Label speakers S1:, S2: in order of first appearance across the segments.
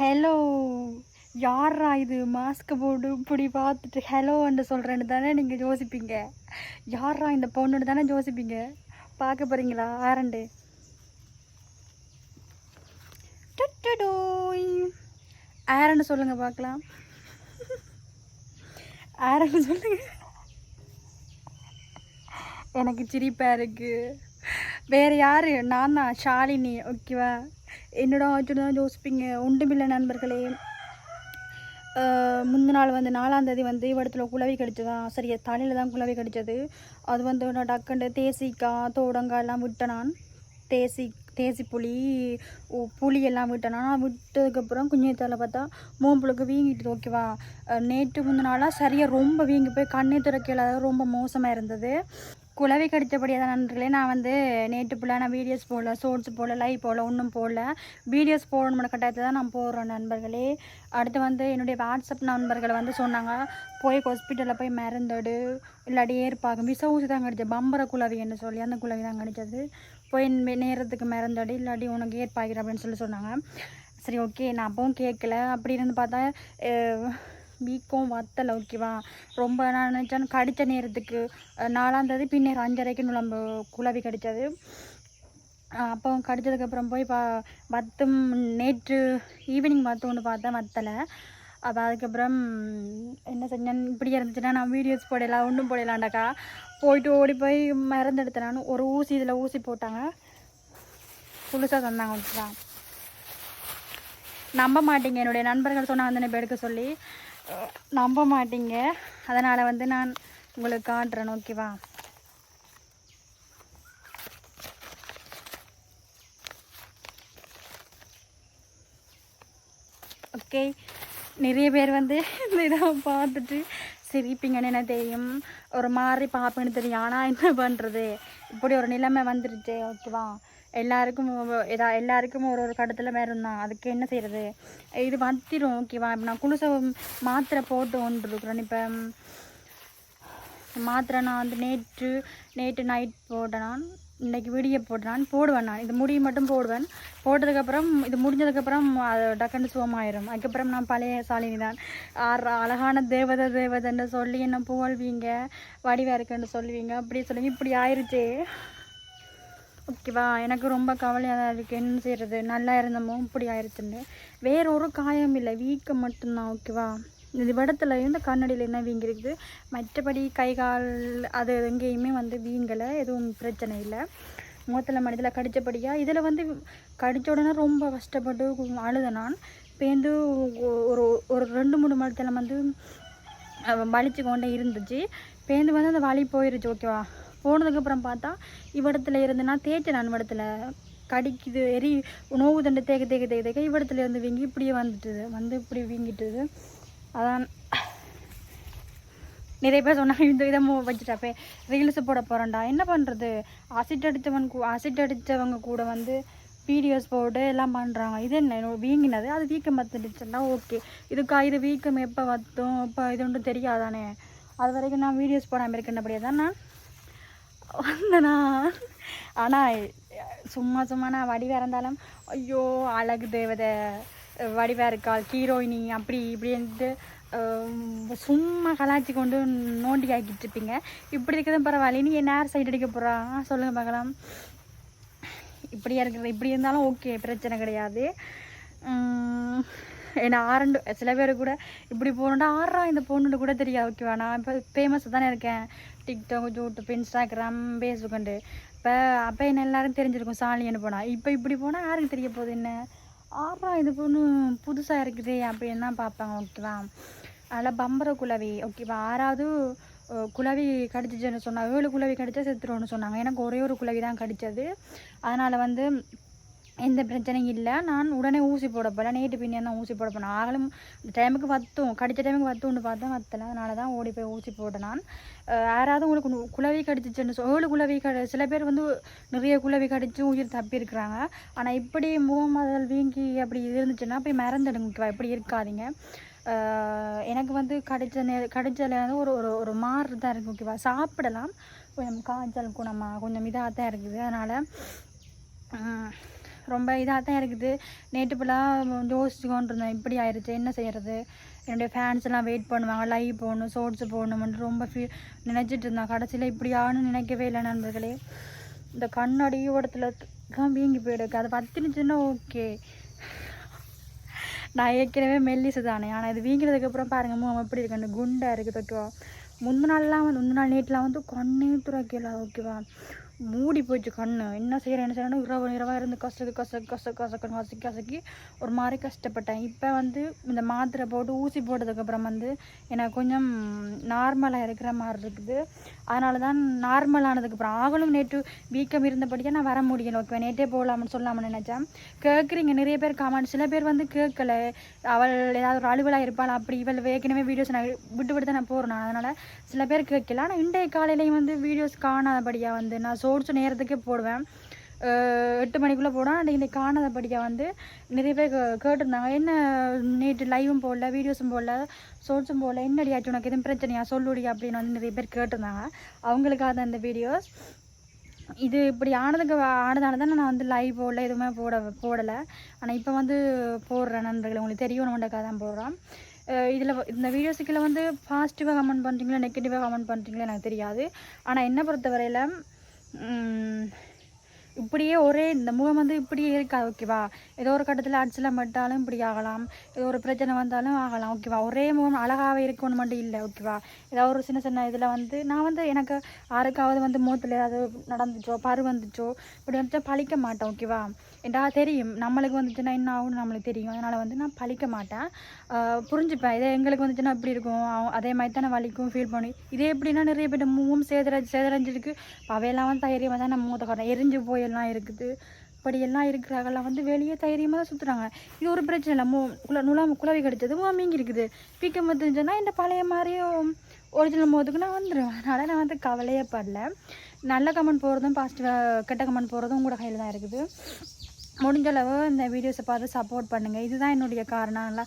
S1: Hello யாரா இது? Mask போட்டு இப்படி பார்த்துட்டு ஹலோன்னு சொல்கிறேன்னு தானே நீங்கள் யோசிப்பீங்க? யாரா இந்த பொண்ணுன்னு தானே யோசிப்பீங்க? பார்க்க போகிறீங்களா ஆரண்டு. டுட்டுடோய். ஆரண்டு சொல்லுங்கள் பார்க்கலாம். ஆரண்டு சொல்லுங்கள் எனக்கு சிரிப்பாக இருக்கு. வேறு யார்? நான் தான் ஷாலினி. ஓகேவா? என்னடா ஆச்சுன்னு தான் யோசிப்பீங்க? ஒன்றுமில்லை நண்பர்களே. முந்தின நாள் வந்து நாலாந்தேதி வந்து இடத்துல குழவி கடிச்சதான் சரி தலையில் தான் குழவி கடிச்சது. அது வந்து நான் டக்குண்டு தேசிக்காய் தோடங்காய் எல்லாம் விட்டேன் நான் தேசி தேசி புளி உ- புளி எல்லாம் விட்டேன் நான் விட்டதுக்கப்புறம் குஞ்சத்தில் பார்த்தா மோம்புளுக்கு வீங்கிட்டு ஓகேவா நேற்று முந்தின நாளாக சரியாக ரொம்ப வீங்கி போய் கண்ணே திறக்கல. ரொம்ப மோசமாக இருந்தது. குலவி கடித்தபடியாக தான் நண்பர்களே நான் வந்து நேற்று ஃபுல்லாக நான் வீடியோஸ் போடல ஷோர்ட்ஸ் போடல லைவ் போடல ஒன்றும் போடல. வீடியோஸ் போடணும்னு கட்டாயத்தை தான் நான் போடுறேன் நண்பர்களே. அடுத்து வந்து என்னுடைய வாட்ஸ்அப் நண்பர்கள் வந்து சொன்னாங்க போய் ஹாஸ்பிட்டலில் போய் மருந்தெடு இல்லாட்டி ஏற்பாகும். விச ஊசி தான் கடிச்சது பம்பர குழவின்னு சொல்லி அந்த குளவி தான் கடிச்சது. போய் நேரத்துக்கு மருந்தடி இல்லாட்டி உனக்கு ஏற்பாகிற அப்படின்னு சொல்லி சொன்னாங்க. சரி ஓகே நான் அப்பவும் கேட்கல. அப்படி இருந்து பார்த்தா அஹ், வீக்கம் வத்தலை ஓகேவா? ரொம்ப நான் நினச்சேன் கடித்த நேரத்துக்கு நாலாந்தேதி நாலாம் தேதி பின்னர் அஞ்சரைக்கு நம்ம குழவி கடித்தது அப்போ கடித்ததுக்கப்புறம் போய் பா வத்தும் நேற்று ஈவினிங் வத்து ஒன்று பார்த்தேன் வத்தலை. அப்போ அதுக்கப்புறம் என்ன செஞ்சேன்? இப்படி இருந்துச்சுன்னா நான் வீடியோஸ் போடலாம் ஒன்றும் போடலாண்டாக்கா போயிட்டு ஓடி போய் மருந்து எடுத்தேன் நான். ஒரு ஊசி இதில் ஊசி போட்டாங்க. புதுசாக தந்தாங்க வச்சுதான் நம்ப மாட்டீங்க. என்னுடைய நண்பர்கள் சொன்னாங்க அந்த எடுக்க சொல்லி. நம்ப மாட்டீங்க. அதனால் வந்து நான் உங்களுக்கு காட்டுறேன் ஓகேவா? ஓகே. நிறைய பேர் வந்து இந்த இதை பார்த்துட்டு சிரிப்பீங்கன்னு என்ன தெரியும்? ஒரு மாதிரி பார்ப்பேன்னு தெரியும். ஆனால் என்ன பண்ணுறது இப்படி ஒரு நிலைமை வந்துருச்சு ஓகேவா? எல்லாருக்கும் எதா எல்லாருக்கும் ஒரு ஒரு கடத்தில் வேறு தான் அதுக்கு என்ன செய்கிறது இது வத்திரும் ஓகேவா இப்போ நான் குளிச மாத்திரை போட்டு ஒன்றுருக்குறேன் இருக்கிறேன் இப்போ மாத்திரை நான் வந்து நேற்று நேற்று நைட் போட்டேன் நான். இன்னைக்கு விடிய போட்டேன் போடுவேன் நான். இது முடியை மட்டும் போடுவேன். போட்டதுக்கப்புறம் இது முடிஞ்சதுக்கப்புறம் அது டக்குன்னு சுகமாயிரும். அதுக்கப்புறம் நான் பழைய சாலினி தான். ஆறு அழகான தேவதை தேவதைன்னு சொல்லி என்ன புகழ்வீங்க? வடிவா இருக்குன்னு சொல்லுவீங்க. அப்படி சொல்லுவீங்க இப்படி ஆயிடுச்சே ஓகேவா? எனக்கு ரொம்ப கவலையாக தான் இருக்குது என்ன செய்கிறது நல்லா இருந்தமோ? இப்படி ஆயிடுச்சுன்னு வேற ஒரு காயம் இல்லை. வீக்கம் மட்டும்தான் ஓகேவா? இது இடத்துல இருந்து கண்ணடியில் என்ன வீங்கிருக்குது? மற்றபடி கை கால் அது எங்கேயுமே வந்து வீங்கலை. எதுவும் பிரச்சனை இல்லை. முகத்தில் மனிதில் கடித்தபடியாக இதில் வந்து கடித்த உடனே ரொம்ப கஷ்டப்பட்டு அழுத நான். பேந்து ஒரு ஒரு ரெண்டு மூணு மணி வந்து வலிச்சு கொண்டே இருந்துச்சு. பேந்து வந்து அந்த வலி போயிருச்சு ஓகேவா? போனதுக்கப்புறம் பார்த்தா இவ்விடத்துல இருந்து நான் தேய்ச்சேன் நான் இவ்விடத்துல கடிக்குது எரி நோவு தண்டை தேக்க தேக்க தேக்க தேக்க இவ்விடத்துல இருந்து வீங்கி இப்படியே வந்துட்டுது. வந்து இப்படி வீங்கிட்டுது. அதான் நிறைய பேர் சொன்னாங்க இந்த இதை வச்சுட்டாப்பே ரீல்ஸ் போட போகிறேன்டா என்ன பண்ணுறது அசிட் அடித்தவன் அசிட் அடித்தவங்க கூட வந்து வீடியோஸ் போட்டு எல்லாம் பண்ணுறாங்க இது என்ன வீங்கினது? அது வீக்கம் பத்துடுச்சுன்னா ஓகே இதுக்கா இது வீக்கம் எப்போ வத்தும்? இப்போ இது ஒன்றும் தெரியாதானே? அது வரைக்கும் நான் வீடியோஸ் போடாமல் இருக்கேன்னபடியே தான் நான் வந்தனா? ஆனால் சும்மா சும்மா நான் வடிவாக இருந்தாலும் ஐயோ அழகு தேவதை வடிவாக இருக்காள் ஹீரோயினி அப்படி இப்படின்ட்டு சும்மா கலாச்சி கொண்டு நோண்டி ஆக்கிட்டு இருப்பீங்க. இப்படி இருக்கிறது பரவாயில்ல. நீ என்ன யார் அடிக்க போகிறா சொல்லுங்கள் பார்க்கலாம். இப்படியா இருக்கிறது இப்படி இருந்தாலும் ஓகே பிரச்சனை கிடையாது. உம், ஏன்னா ஆரண்டு சில பேர் கூட இப்படி போகணுண்டா ஆறா இந்த பொண்ணுன்னு கூட தெரியாது. ஓகேவா? நான் இப்போ ஃபேமஸ் தானே இருக்கேன். டிக்டாக் யூடியூப் இன்ஸ்டாகிராம் ஃபேஸ்புக்குண்டு இப்போ அப்போ என்ன எல்லாரும் தெரிஞ்சிருக்கும் சாலின்னு போனால் இப்போ இப்படி போனால் யாருக்கு தெரிய போகுது என்ன? ஆறா இது பொண்ணு புதுசாக இருக்குது அப்படின்னு தான் பார்ப்பாங்க ஓகேவா? அதில் பம்பர குலவி ஓகேவா? ஆறாவது குலவி கடிச்சிச்சுன்னு சொன்னாங்க ஏழு குலவி கடிச்சா செத்துருவோன்னு சொன்னாங்க. எனக்கு ஒரே ஒரு குலவி தான் கடித்தது அதனால் வந்து எந்த பிரச்சனையும் இல்லை. நான் உடனே ஊசி போட போகல நேற்று பின்னே தான் ஊசி போட போனேன். ஆகலும் இந்த டைமுக்கு வத்தும் கடித்த டைமுக்கு வத்தும்னு பார்த்தா வத்தலை. அதனால தான் ஓடி போய் ஊசி போட்டேன் நான். யாராவது உங்களுக்கு குழவி கடிச்சிச்சுன்னு சொ ஏழு குளவி கடி சில பேர் வந்து நிறைய குழவி கடிச்சு உயிர் தப்பியிருக்கிறாங்க. ஆனால் இப்படி முகம் அதில் வீங்கி அப்படி இருந்துச்சுன்னா போய் மறந்துடுங்க இப்படி இருக்காதீங்க. எனக்கு வந்து கடிச்ச நே கடிச்சல வந்து ஒரு ஒரு ஒரு மாறு தான் இருக்குது ஓகேவா? சாப்பிடலாம். கொஞ்சம் காய்ச்சல் குணமாக கொஞ்சம் இதாக தான் இருக்குது. அதனால் ரொம்ப இதாக தான் இருக்குது. நேற்று ஃபுல்லாக யோசிச்சு இருந்தேன் இப்படி ஆயிடுச்சு என்ன செய்யறது? என்னுடைய ஃபேன்ஸ் எல்லாம் வெயிட் பண்ணுவாங்க லைவ் போகணும் ஷோர்ட்ஸ் போகணும்னு ரொம்ப ஃபீ நினச்சிட்டு இருந்தேன். கடைசியில் இப்படி நினைக்கவே இல்லை நண்பர்களே. இந்த கண்ணாடி ஓடத்தில் தான் வீங்கி போயிடுக்கு அது பத்துனுச்சுன்னா ஓகே நான் ஏற்கனவே மெல்லிசு தானே. ஆனால் இது வீங்கிறதுக்கப்புறம் பாருங்க முகம் எப்படி இருக்கு? அந்த குண்டாக இருக்குது ஓகேவா முந்தின நாள்லாம் வந்து முந்தின நாள் நேற்றுலாம் வந்து கண்ணே துறக்கல ஓகேவா மூடி போச்சு கண்ணு. என்ன செய்கிறேன் என்ன செய்யணும் இரவு இரவாக இருந்து கசக்கு கசக்கு கசக்கு கசக்கணும் கசக்கி கசக்கி ஒரு மாதிரி கஷ்டப்பட்டேன். இப்போ வந்து இந்த மாத்திரை போட்டு ஊசி போட்டதுக்கப்புறம் வந்து எனக்கு கொஞ்சம் நார்மலாக இருக்கிற மாதிரி இருக்குது. அதனால தான் நார்மலானதுக்கப்புறம் ஆகலும் நேற்று வீக்கம் இருந்தபடியாக நான் வர முடியல. ஓகே நேற்றே போகலாம்னு சொல்லாமல் நினச்சேன். கேட்குறீங்க நிறைய பேர் காமெண்ட் சில பேர் வந்து கேட்கல அவள் ஏதாவது ஒரு அலுவலாக இருப்பாள்? அப்படி இவள் ஏற்கனவே வீடியோஸ் நான் விட்டு விட்டு தான் நான் போகிறேன் அதனால் சில பேர் கேட்கல ஆனால் இன்றைய காலையிலையும் வந்து வீடியோஸ் காணாதபடியாக வந்து நான் சோர்ஸ் நேரத்துக்கே போடுவேன். எட்டு மணிக்குள்ளே போடுவேன். இன்றைக்கி காணாத படிக்க வந்து நிறைய பேர் கேட்டிருந்தாங்க. என்ன நேற்று லைவும் போடல வீடியோஸும் போடல ஷோர்ட்ஸும் போடல என்ன அடியாச்சு உனக்கு? எதுவும் பிரச்சனையா? சொல்லுடி அப்படின்னு வந்து நிறைய பேர் கேட்டிருந்தாங்க. அவங்களுக்காக தான் இந்த வீடியோஸ் இது இப்படி ஆனதுக்கு ஆனதால தான் நான் வந்து லைவ் போடல எதுவுமே போட போடலை. ஆனால் இப்போ வந்து போடுறேன் நண்பர்கள். உங்களுக்கு தெரியும் நம்மளுக்காக தான் போடுறான் இதில் இந்த வீடியோஸுக்குள்ள வந்து பாசிட்டிவாக கமெண்ட் பண்ணுறீங்களா நெகட்டிவாக கமெண்ட் பண்ணுறீங்களா எனக்கு தெரியாது. ஆனால் என்னை பொறுத்தவரையில் 嗯 இப்படியே ஒரே இந்த முகம் வந்து இப்படியே இருக்காது ஓகேவா ஏதோ ஒரு கட்டத்தில் அடிச்சலாம் பட்டாலும் இப்படி ஆகலாம். ஏதோ ஒரு பிரச்சனை வந்தாலும் ஆகலாம் ஓகேவா ஒரே முகம் அழகாகவே இருக்கணும் மட்டும் இல்லை ஓகேவா ஏதாவது ஒரு சின்ன சின்ன இதில் வந்து நான் வந்து எனக்கு யாருக்காவது வந்து மூத்தில் ஏதாவது நடந்துச்சோ பரு வந்துச்சோ இப்படி வந்துச்சா பழிக்க மாட்டேன் ஓகேவா ஏண்டா தெரியும். நம்மளுக்கு வந்துச்சுன்னா என்ன ஆகும்னு நம்மளுக்கு தெரியும். அதனால் வந்து நான் பழிக்க மாட்டேன். புரிஞ்சுப்பேன். இதே எங்களுக்கு வந்துச்சுன்னா இப்படி இருக்கும். அதே மாதிரி தானே வலிக்கும் ஃபீல் பண்ணி. இதே எப்படின்னா நிறைய பேர் முகம் சேதரஞ்சு சேதரஞ்சிருக்கு. அவையெல்லாம் வந்து தைரியமாக தான் நம்ம மூத்த காட்டுறோம் எரிஞ்சு கோயிலெலாம் இருக்குது. இப்படியெல்லாம் இருக்கிறாங்களாம் வந்து வெளியே தைரியமாக தான் சுற்றுறாங்க இது ஒரு பிரச்சனை இல்லை. மூ குல நுழா குழவி கடிச்சது மீங்கி இருக்குது. பீக்கம் வந்துச்சுன்னா இந்த பழைய மாதிரியும் ஒரிஜினல் மோதுக்கு நான் வந்துடுவேன் அதனால் நான் வந்து கவலையே படல. நல்ல கமெண்ட் போகிறதும் பாசிட்டிவாக கெட்ட கமெண்ட் போகிறதும் கூட கையில் தான் இருக்குது. முடிஞ்சளவு இந்த வீடியோஸை பார்த்து சப்போர்ட் பண்ணுங்கள் இதுதான் என்னுடைய காரணம். நல்லா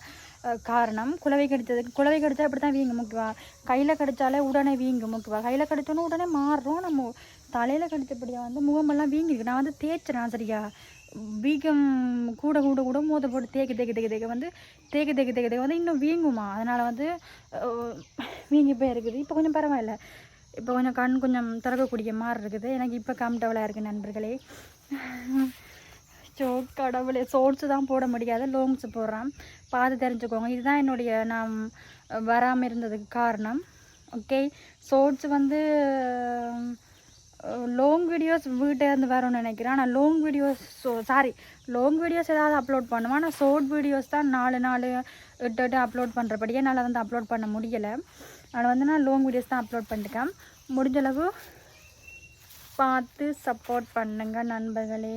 S1: காரணம். குழவை கடித்ததுக்கு குழவை கடித்தா அப்படி தான் வீங்கும் முக்கியவா கையில் கடித்தாலே உடனே வீங்கும். முக்கியவா கையில் கடிச்சோன்னே உடனே மாறுறோம். நம்ம தலையில் கடித்தபடியாக வந்து முகமெல்லாம் வீங்கிருக்கு. நான் வந்து தேய்ச்சிறேன் சரியா. வீக்கம் கூட கூட கூட மோத போட்டு தேய்க்க தேய்க்க தேய்க்க தேய்க்க வந்து தேய்க்க தேய்க்க தேய்க்க தேய்க்க வந்து இன்னும் வீங்குமா? அதனால் வந்து வீங்கி போய் இருக்குது இப்போ கொஞ்சம் பரவாயில்ல. இப்போ கொஞ்சம் கண் கொஞ்சம் திறக்கக்கூடிய மாதிரி இருக்குது. எனக்கு இப்போ கம்ஃபர்டபுளாக இருக்குது நண்பர்களே. ஸோ கடவுளே ஷோர்ட்ஸு தான் போட முடியாது. லோங்ஸு போடுறான். பார்த்து தெரிஞ்சுக்கோங்க. இதுதான் என்னுடைய நான் வராமல் இருந்ததுக்கு காரணம். ஓகே ஷோர்ட்ஸ் வந்து லாங் வீடியோஸ் வீட்டே இருந்து வரும்னு நினைக்கிறேன். ஆனால் long videos so sorry long videos ஏதாவது அப்லோட் பண்ணுவேன். ஆனால் ஷோர்ட் வீடியோஸ் தான் நாலு நாலு எட்டு எட்டு அப்லோட் பண்ணுறபடியே என்னால் வந்து அப்லோட் பண்ண முடியலை. அதனால் வந்து நான் லாங் வீடியோஸ் தான் அப்லோட் பண்ணிருக்கேன். முடிஞ்சளவு பார்த்து சப்போர்ட் பண்ணுங்கள் நண்பர்களே.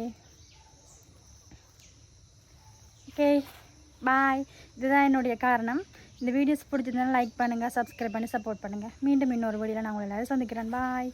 S1: Okay bye. இதுதான் என்னுடைய காரணம். இந்த வீடியோஸ் பிடிச்சிருந்தாலும் லைக் பண்ணுங்கள் சப்ஸ்கிரைப் பண்ணி சப்போர்ட் பண்ணுங்கள் மீண்டும் இன்னொரு வீடியோவில் நான் உங்களை எல்லோரும் சந்திக்கிறேன். பாய்